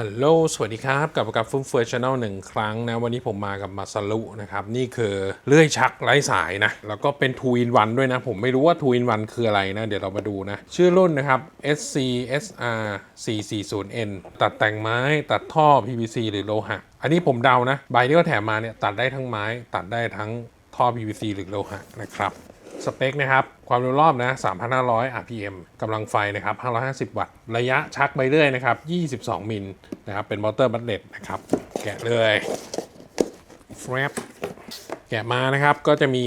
ฮัลโหล สวัสดีครับ กลับมากับฟุ้มเฟือยชาแนลหนึ่งครั้งนะ วันนี้ผมมากับมาซารุนะครับ นี่คือเลื่อยชักไร้สายนะ แล้วก็เป็น2 in 1ด้วยนะ ผมไม่รู้ว่า2 in 1คืออะไรนะ เดี๋ยวเรามาดูนะ ชื่อรุ่นนะครับ SCSR 440N ตัดแต่งไม้ตัดท่อ PVC หรือโลหะ อันนี้ผมเดานะ ใบที่เขาแถมมาเนี่ยตัดได้ทั้งไม้ ตัดได้ทั้งท่อ PVC หรือโลหะนะครับ สเปคนะครับ ความเร็วรอบนะ 3,500 RPM กำลังไฟนะครับ 550 วัตต์ ระยะชักไปเรื่อยนะครับ 22 มิลนะครับ เป็นมอเตอร์บัตเลตนะครับ แกะเลยแฟบแกะมานะครับ ก็จะมี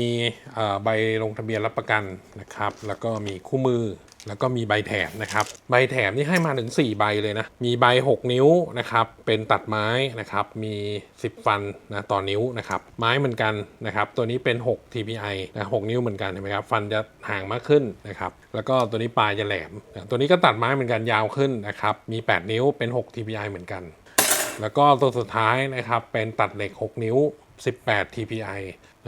ใบลงทะเบียนรับประกันนะครับ แล้วก็มีคู่มือ แล้วก็มีใบแถมนะครับ ใบแถมนี่ให้มาถึง 4 ใบเลยนะ มีใบ 6 นิ้วนะครับ เป็นตัดไม้นะครับ มี 10 ฟันนะต่อนิ้วนะครับ ไม้เหมือนกันนะครับ ตัวนี้เป็น 6 TPI นะ6นิ้วเหมือนกันเห็นไหมครับ ฟันจะห่างมากขึ้นนะครับ แล้วก็ตัวนี้ปลายจะแหลมนะตัวนี้ก็ตัดไม้เหมือนกันยาวขึ้นนะครับ มี 8 นิ้ว เป็น 6 TPI เหมือนกัน แล้วก็ตัวสุดท้ายนะครับ เป็นตัดเหล็ก 6 นิ้ว 18 TPI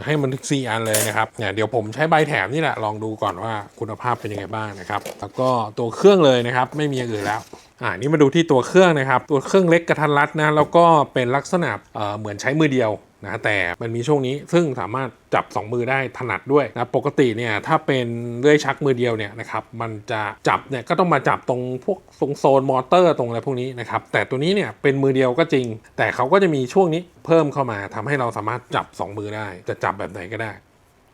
ให้มันถึง4อันเลยนะครับเนี่ยเดี๋ยวผมใช้ใบแถมนี่แหละลองดูก่อนว่าคุณภาพเป็นยังไงบ้างนะครับ แล้วก็ตัวเครื่องเลยนะครับ ไม่มีอย่างอื่นแล้ว อ่านี่มาดูที่ตัวเครื่องนะครับ ตัวเครื่องเล็กกระทันรัดนะ แล้วก็เป็นลักษณะเเหมือนใช้มือเดียวนะแต่มันมีช่วงนี้ซึ่งสามารถจับ 2 มือได้ถนัดด้วยนะปกติเนี่ยถ้าเป็นเลื่อยชักมือเดียวเนี่ยนะครับมันจะจับเนี่ยก็ต้องมาจับตรงพวกตรงโซนมอเตอร์ตรงอะไรพวกนี้นะครับแต่ตัวนี้เนี่ยเป็นมือเดียวก็จริง แต่เขาก็จะมีช่วงนี้เพิ่มเข้ามาทำให้เราสามารถจับ 2 มือได้ จะจับแบบไหนก็ได้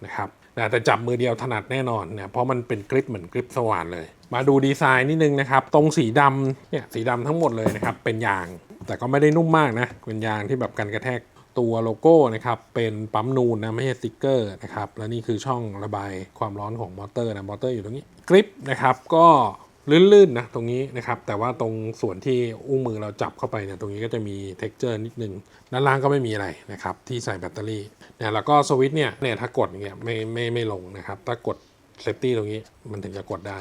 นะครับ นะแต่จับมือเดียวถนัดแน่นอนเนี่ยเพราะมันเป็นกริปเหมือนกริปสว่านเลย มาดูดีไซน์นิดนึงนะครับ ตรงสีดำเนี่ยสีดำทั้งหมดเลยนะครับ เป็นยาง แต่ก็ไม่ได้นุ่มมากนะ เป็นยางที่แบบกันกระแทกตัวโลโก้นะครับเป็นปั๊มนูนนะไม่ใช่สติกเกอร์นะครับและนี่คือช่องระบายความร้อนของมอเตอร์นะมอเตอร์อยู่ตรงนี้กริปนะครับก็ ลื่นๆนะตรงนี้นะครับแต่ว่าตรงส่วนที่อุ้งมือเราจับเข้าไปเนี่ยตรงนี้ก็จะมี t e x t อร์นิดนึงด้านล่างก็ไม่มีอะไรนะครับที่ใส่แบตเตอรี่เนี่ยแล้วก็สวิตช์เนี่ยเนี่ยถ้ากดอย่างเงี้ยไม่ไม่ไม่ลงนะครับถ้ากดเซฟตี้ตรงนี้มันถึงจะกดได้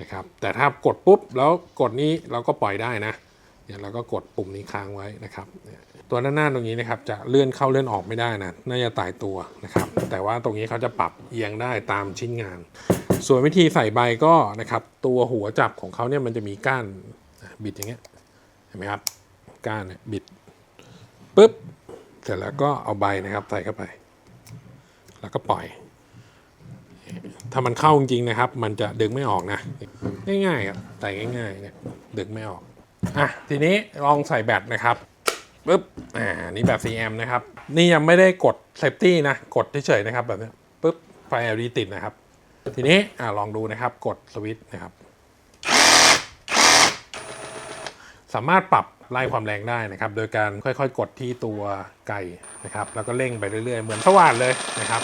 นะครับแต่ถ้ากดปุ๊บแล้วกดนี้เราก็ปล่อยได้นะเนี่ยเราก็กดปุ่มนี้ค้างไว้นะครับเนี่ย ตัวด้านหน้าตรงนี้นะครับจะเลื่อนเข้าเลื่อนออกไม่ได้นะน่าจะตายตัวนะครับแต่ว่าตรงนี้เขาจะปรับเอียงได้ตามชิ้นงาน ส่วนวิธีใส่ใบก็นะครับตัวหัวจับของเขาเนี่ยมันจะมีก้านบิดอย่างเงี้ยเห็นไหมครับก้านเนี่ยบิดปุ๊บเสร็จแล้วก็เอาใบนะครับใส่เข้าไป แล้วก็ปล่อย ถ้ามันเข้าจริงๆนะครับ มันจะดึงไม่ออกนะ ง่ายๆครับใส่ง่ายๆเนี่ยดึงไม่ออกอะทีนี้ลองใส่แบตนะครับ ปึ๊บ อ่า นี่แบบ CM นะครับ นี่ยังไม่ได้กดเซฟตี้นะ กดเฉยๆนะครับ แบบนี้ปึ๊บ ไฟ LED ติดนะครับ ทีนี้ อ่า ลองดูนะครับ กดสวิตช์นะครับ สามารถปรับไล่ความแรงได้นะครับ โดยการค่อยๆ กดที่ตัวไก่นะครับ แล้วก็เร่งไปเรื่อยๆ เหมือนสว่านเลยนะครับ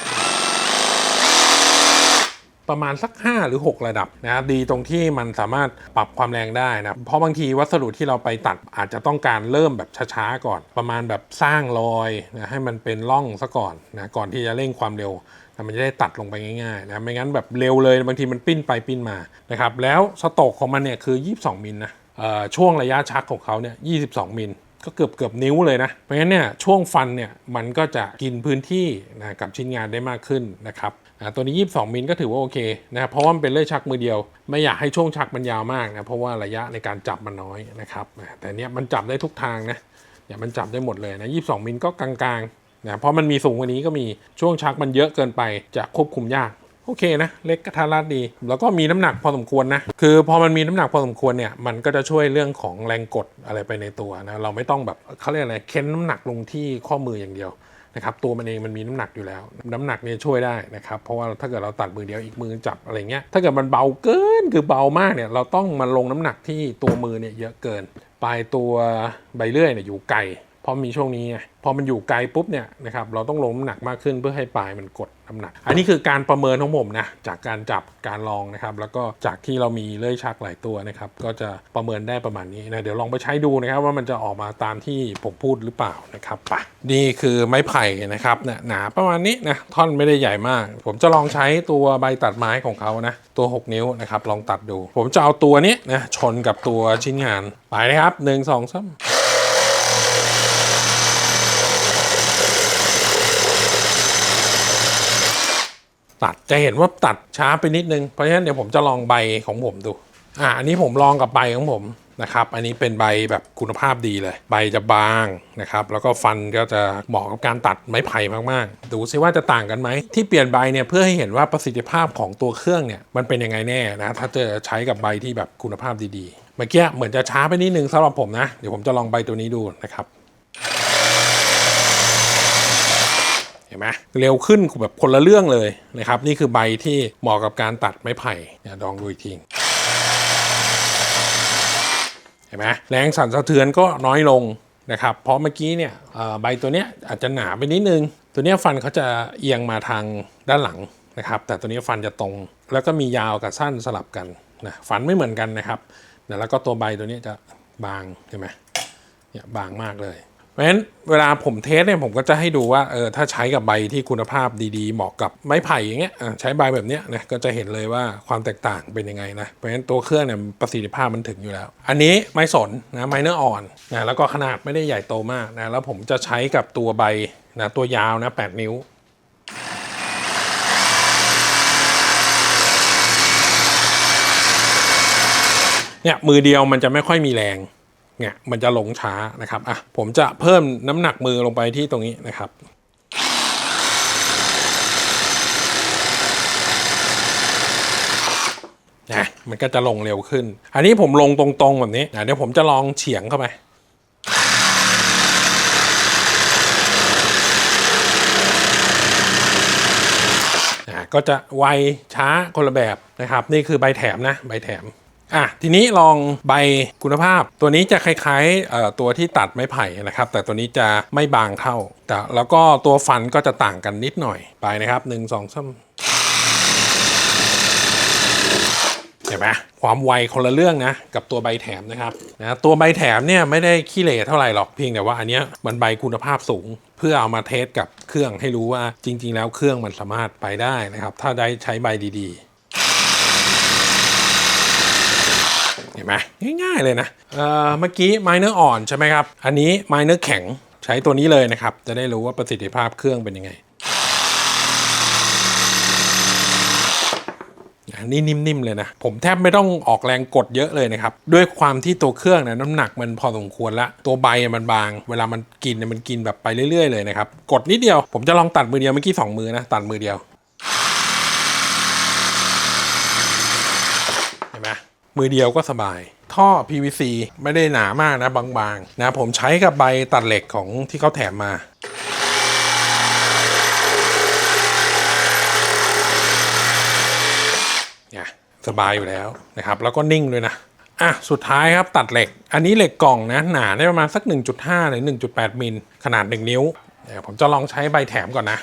ประมาณสัก 5 หรือ 6 ระดับนะครับดีตรงที่มันสามารถปรับความแรงได้นะเพราะบางทีวัสดุที่เราไปตัดอาจจะต้องการเริ่มแบบช้าๆก่อน ประมาณแบบสร้างรอยนะให้มันเป็นร่องซะก่อนนะก่อนที่จะเร่งความเร็วมันจะได้ตัดลงไปง่ายๆนะไม่งั้นแบบเร็วเลยบางทีมันปิ้นไปปิ้นมานะครับแล้วสโตกของมันเนี่ยคือ 22 มิลนะช่วงระยะชักของเขาเนี่ย 22 มิลก็เกือบเกือบนิ้วเลยนะ เพราะฉะนั้นเนี่ยช่วงฟันเนี่ยมันก็จะกินพื้นที่นะกับชิ้นงานได้มากขึ้นนะครับ ตัวนี้ 22 มิลก็ถือว่าโอเคนะครับเพราะว่ามันเป็นเลื่อยชักมือเดียว ไม่อยากให้ช่วงชักมันยาวมากนะเพราะว่าระยะในการจับมันน้อยนะครับแต่เนี้ยมันจับได้ทุกทางนะเนี่ยมันจับได้หมดเลยนะ 22 มิลก็กลางๆนะเพราะมันมีสูงกว่านี้ก็มีช่วงชักมันเยอะเกินไปจะควบคุมยากโอเคนะ เล็กกระทัดรัดดี แล้วก็มีน้ำหนักพอสมควรนะ คือพอมันมีน้ำหนักพอสมควรเนี่ย มันก็จะช่วยเรื่องของแรงกดอะไรไปในตัวนะ เราไม่ต้องแบบเขาเรียกอะไร เค้นน้ำหนักลงที่ข้อมืออย่างเดียว นะครับตัวมันเองมันมีน้ำหนักอยู่แล้ว น้ำหนักเนี่ยช่วยได้นะครับเพราะว่าถ้าเกิดเราตัดมือเดียวอีกมือจับอะไรเงี้ยถ้าเกิดมันเบาเกินคือเบามากเนี่ยเราต้องมาลงน้ำหนักที่ตัวมือเนี่ยเยอะเกิน ปลายตัวใบเลื่อยเนี่ยอยู่ไกล พอมีช่วงนี้ไงพอมันอยู่ไกลปุ๊บเนี่ยนะครับเราต้องลงน้ำหนักมากขึ้นเพื่อให้ปลายมันกดน้ำหนัก อันนี้คือการประเมินของผมนะจากการจับการลองนะครับ แล้วก็จากที่เรามีเลื่อยชักหลายตัวนะครับ ก็จะประเมินได้ประมาณนี้นะเดี๋ยวลองไปใช้ดูนะครับว่ามันจะออกมาตามที่ผมพูดหรือเปล่านะครับปะนี่คือไม้ไผ่นะครับเนี่ยหนาประมาณนี้นะท่อนไม่ได้ใหญ่มาก ผมจะลองใช้ตัวใบตัดไม้ของเขานะตัว 6 นิ้วนะครับลองตัดดู ผมจะเอาตัวนี้นะชนกับตัวชิ้นงานไปนะครับ 1 2 3 ตัดจะเห็นว่าตัดช้าไปนิดนึง เพราะฉะนั้นเดี๋ยวผมจะลองใบของผมดู อ่าอันนี้ผมลองกับใบของผมนะครับ อันนี้เป็นใบแบบคุณภาพดีเลย ใบจะบางนะครับ แล้วก็ฟันก็จะเหมาะกับการตัดไม้ไผ่มากๆ ดูซิว่าจะต่างกันไหม ที่เปลี่ยนใบเนี่ยเพื่อให้เห็นว่าประสิทธิภาพของตัวเครื่องเนี่ยมันเป็นยังไงแน่นะ ถ้าจะใช้กับใบที่แบบคุณภาพดีๆ เมื่อกี้เหมือนจะช้าไปนิดนึงสำหรับผมนะ เดี๋ยวผมจะลองใบตัวนี้ดูนะครับ เห็นไหมเร็วขึ้นแบบคนละเรื่องเลยนะครับ นี่คือใบที่เหมาะกับการตัดไม้ไผ่เนี่ยลองดูอีกทีเห็นไหมแรงสั่นสะเทือนก็น้อยลงนะครับเพราะเมื่อกี้เนี่ยใบตัวเนี้ยอาจจะหนาไปนิดนึง ตัวเนี้ยฟันเขาจะเอียงมาทางด้านหลังนะครับ แต่ตัวนี้ฟันจะตรง แล้วก็มียาวกับสั้นสลับกันนะฟันไม่เหมือนกันนะครับแล้วก็ตัวใบตัวนี้จะบางเห็นไหมเนี่ยบางมากเลย เพราะฉะนั้นเวลาผมเทสเนี่ยผมก็จะให้ดูว่าเออถ้าใช้กับใบที่คุณภาพดีๆ เหมาะกับไม้ไผ่อย่างเงี้ยใช้ใบแบบเนี้ยนะก็จะเห็นเลยว่าความแตกต่างเป็นยังไงนะเพราะฉะนั้นตัวเครื่องเนี่ยประสิทธิภาพมันถึงอยู่แล้ว อันนี้ไม้สนนะไม้เนื้ออ่อนนะแล้วก็ขนาดไม่ได้ใหญ่โตมากนะแล้วผมจะใช้กับตัวใบนะตัวยาวนะ8นิ้วเนี่ยมือเดียวมันจะไม่ค่อยมีแรง เนี่ยมันจะลงช้านะครับอะผมจะเพิ่มน้ำหนักมือลงไปที่ตรงนี้นะครับนะมันก็จะลงเร็วขึ้น อันนี้ผมลงตรงๆแบบนี้นะเดี๋ยวผมจะลองเฉียงเข้าไปอะก็จะไวช้าคนละแบบนะครับ นี่คือใบแถมนะ ใบแถม อะทีนี้ลองใบคุณภาพ ตัวนี้จะคล้ายๆตัวที่ตัดไม้ไผ่นะครับ แต่ตัวนี้จะไม่บางเท่า แต่แล้วก็ตัวฟันก็จะต่างกันนิดหน่อยไปนะครับหนึ่งสองสามเห็นไหมความไวคนละเรื่องนะกับตัวใบแถมนะครับนะตัวใบแถมเนี่ยไม่ได้ขี้เหร่เท่าไหร่หรอกเพียงแต่ว่าอันเนี้ยมันใบคุณภาพสูง เพื่อเอามาเทสกับเครื่องให้รู้ว่าจริง ๆ แล้วเครื่องมันสามารถไปได้นะครับ ถ้าได้ใช้ใบดีๆ ห็นไหมง่ายๆเลยนะเออเมื่อกี้ไม้เนื้ออ่อนใช่ไหมครับ อันนี้ไม้เนื้อแข็งใช้ตัวนี้เลยนะครับ จะได้รู้ว่าประสิทธิภาพเครื่องเป็นยังไงนนี้นิ่มๆเลยนะ ผมแทบไม่ต้องออกแรงกดเยอะเลยนะครับ ด้วยความที่ตัวเครื่องนะน้ำหนักมันพอสมควรละ ตัวใบมันบาง เวลามันกินมันกินแบบไปเรื่อยๆเลยนะครับ กดนิดเดียว ผมจะลองตัดมือเดียวเมื่อกี้สองมือนะ ตัดมือเดียว เห็นไหม มือเดียวก็สบาย ท่อ PVC ไม่ได้หนามากนะบางๆนะผมใช้กับใบตัดเหล็กของที่เขาแถมมาเนี่ยสบายอยู่แล้วนะครับ แล้วก็นิ่งด้วยนะ อะ สุดท้ายครับตัดเหล็ก อันนี้เหล็กกล่องนะ หนาได้ประมาณสัก 1.5 หรือ 1.8 มิล ขนาด 1 นิ้ว เดี๋ยวผมจะลองใช้ใบแถมก่อนนะ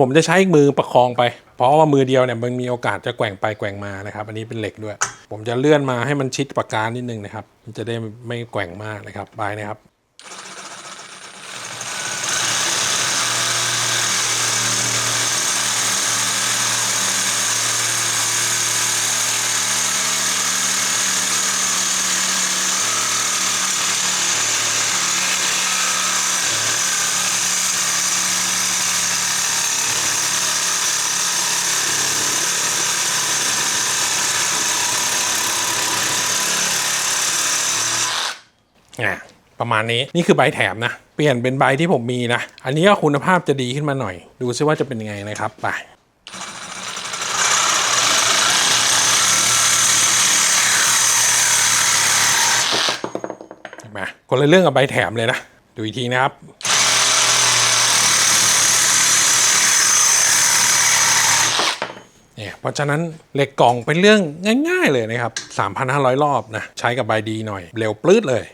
ผมจะใช้มือประคองไป เพราะว่ามือเดียวเนี่ยมันมีโอกาสจะแกว่งไปแกว่งมานะครับ อันนี้เป็นเหล็กด้วย ผมจะเลื่อนมาให้มันชิดปากกานิดนึงนะครับ มันจะได้ไม่แกว่งมากนะครับไปนะครับ อะประมาณนี้นี่คือใบแถมนะ เปลี่ยนเป็นใบที่ผมมีนะ อันนี้ก็คุณภาพจะดีขึ้นมาหน่อย ดูซิว่าจะเป็นยังไงนะครับไปเห็นไหมคนละเรื่องกับใบแถมเลยนะ ดูอีกทีนะครับเนี่ยเพราะฉะนั้นเหล็กกล่องเป็นเรื่องง่าย ๆ เลยนะครับ 3,500 รอบนะ ใช้กับใบดีหน่อย เร็วปลื้ดเลย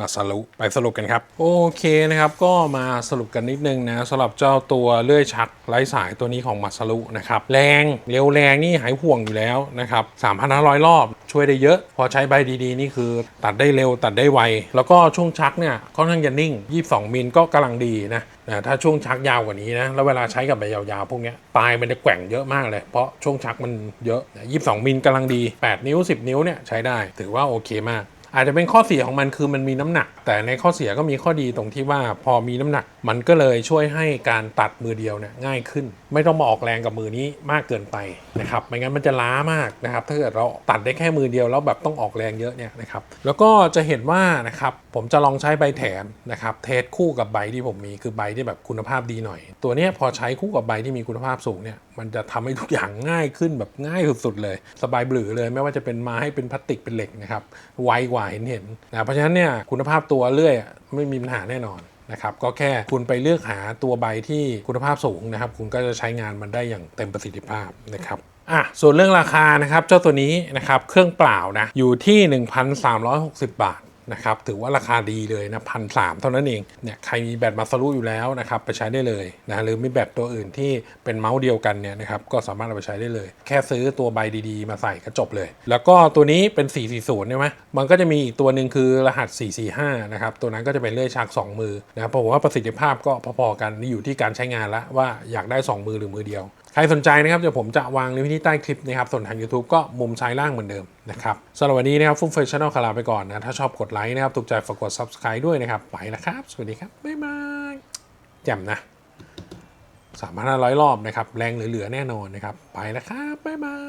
มาสรุปไปสรุปกันครับ โอเคนะครับก็มาสรุปกันนิดนึงนะสำหรับเจ้าตัวเลื่อยชักไร้สายตัวนี้ของมาสรุนะครับแรงเร็วแรงนี่หายห่วงอยู่แล้วนะครับ3,500 รอบช่วยได้เยอะ พอใช้ใบดีๆ นี่คือตัดได้เร็วตัดได้ไว แล้วก็ช่วงชักเนี่ยค่อนข้างจะนิ่ง 22 มิลก็กำลังดีนะนะถ้าช่วงชักยาวกว่านี้นะแล้วเวลาใช้กับใบยาวๆ พวกนี้ปลายมันจะแกว่งเยอะมากเลย เพราะช่วงชักมันเยอะนะ22 มิลกำลังดี 8 นิ้ว 10 นิ้วเนี่ยใช้ได้ถือว่าโอเคมาก อาจจะเป็นข้อเสียของมันคือมันมีน้ำหนัก แต่ในข้อเสียก็มีข้อดีตรงที่ว่าพอมีน้ำหนัก มันก็เลยช่วยให้การตัดมือเดียวเนี่ยง่ายขึ้น ไม่ต้องมาออกแรงกับมือนี้มากเกินไปนะครับไม่งั้นมันจะล้ามากนะครับถ้าเกิดเราตัดได้แค่มือเดียวแล้วแบบต้องออกแรงเยอะเนี่ยนะครับแล้วก็จะเห็นว่านะครับผมจะลองใช้ใบแถมนะครับเทสคู่กับใบที่ผมมีคือใบที่แบบคุณภาพดีหน่อย ตัวนี้พอใช้คู่กับใบที่มีคุณภาพสูงเนี่ยมันจะทำให้ทุกอย่างง่ายขึ้นแบบง่ายสุดๆเลย สบายบลือเลย ไม่ว่าจะเป็นไม้เป็นพลาสติกเป็นเหล็กนะครับไวกว่าเห็นเห็นนะเพราะฉะนั้นเนี่ยคุณภาพตัวเลื่อยไม่มีปัญหาแน่นอนนะครับก็แค่คุณไปเลือกหาตัวใบที่คุณภาพสูงนะครับ คุณก็จะใช้งานมันได้อย่างเต็มประสิทธิภาพนะครับอะส่วนเรื่องราคานะครับเจ้าตัวนี้นะครับเครื่องเปล่านะอยู่ที่ 1,360 บาท นะครับถือว่าราคาดีเลยนะพันสเท่านั้นเองเนี่ยใครมีแบตมาสรุอยู่แล้วนะครับไปใช้ได้เลยนะหรือมีแบตตัวอื่นที่เป็นเมาส์เดียวกันเนี่ยนะครับก็สามารถเอาไปใช้ได้เลย แค่ซื้อตัวใบดีๆ มาใส่ก็จบเลย แล้วก็ตัวนี้เป็น 440ใช่ไหมมันก็จะมีอีกตัวหนึ่งคือรหัส 445นะครับตัวนั้นก็จะเป็นเลื่อยชัก 2 มือนะครับผมว่าประสิทธิภาพก็พอๆกันนี่อยู่ที่การใช้งานละว่าอยากได้ 2 มือหรือมือเดียว ใครสนใจนะครับเดี๋ยวผมจะวางลิงก์ที่ใต้คลิปนะครับ ส่วนทาง YouTube ก็มุมซ้ายล่างเหมือนเดิมนะครับสำหรับวันนี้นะครับฟุ้งเฟยชาแนลคาราไปก่อนนะถ้าชอบกดไลค์นะครับถูกใจฝากกด Subscribe ด้วยนะครับไปนะครับ สวัสดีครับบ๊ายบายแจ่มนะสามพันห้าร้อยรอบนะครับแรงเหลือๆแน่นอนนะครับไปนะครับบ๊ายบาย